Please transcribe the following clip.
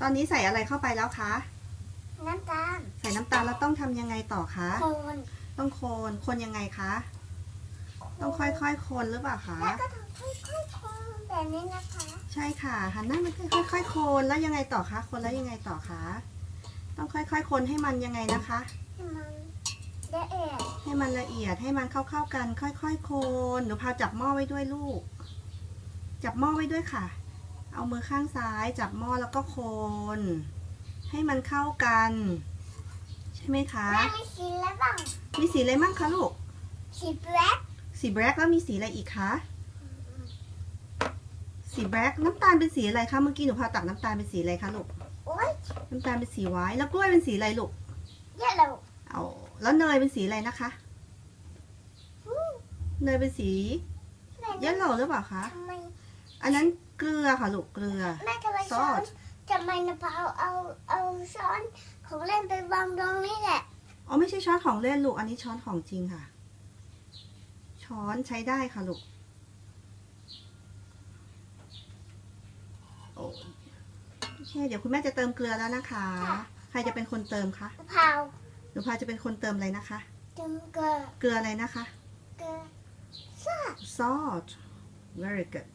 ตอนนี้ใส่อะไรเข้าไปแล้วคะ น้ำตาลใส่น้ำตาลแล้วต้องทำยังไงต่อคะโคนต้องโคน คนยังไงคะ ต้องค่อยๆ คนหรือเปล่าคะ แล้วก็ต้องค่อยๆคนแบบนี้นะคะใช่ค่ะหันหน้ามาค่อยๆ คนแล้วยังไงต่อคะ คนแล้วยังไงต่อคะ ต้องค่อยๆ คนให้มันยังไงนะคะ ให้มันละเอียดให้มันละเอียดให้มันเข้าๆกัน ค่อยๆ คน หนูพาจับหม้อไว้ด้วยลูก จับหม้อไว้ด้วยค่ะ เอามือข้างซ้ายจับหม้อแล้วก็คน ให้มันเข้ากัน ใช่ไหมคะแม่ไม่สีแล้วบ้างมีสีอะไรมั่งคะลูก สีแบล็คสีแบล็กแล้วมีสีอะไรอีกคะ สีแบล็กน้ำตาลเป็นสีอะไรคะเมื่อกี้หนูพาตักน้ำตาลเป็นสีอะไรคะลูก โอ้ยน้ำตาลเป็นสีไว้แล้วกล้วยเป็นสีอะไรลูกเยลโล่เอาแล้วเนยเป็นสีอะไรนะคะ เนยเป็นสีเยลโล่หรือเปล่าคะทำไม อันนั้นเกลือค่ะลูกเกลือ แม่ทำไมช้อน Salt ทำไมนะพาวเอาเอาช้อนของเล่นไปวางตรงนี้แหละ อ๋อไม่ใช่ช้อนของเล่นลูก อันนี้ช้อนของจริงค่ะ ช้อนใช้ได้ค่ะลูกโอ้โอเคเดี๋ยวคุณแม่จะเติมเกลือแล้วนะคะใครจะเป็นคนเติมคะนะพาวหนูพาจะเป็นคนเติมอะไรนะคะจึงเกลือเกลืออะไรนะคะ เกลือซอส salt very good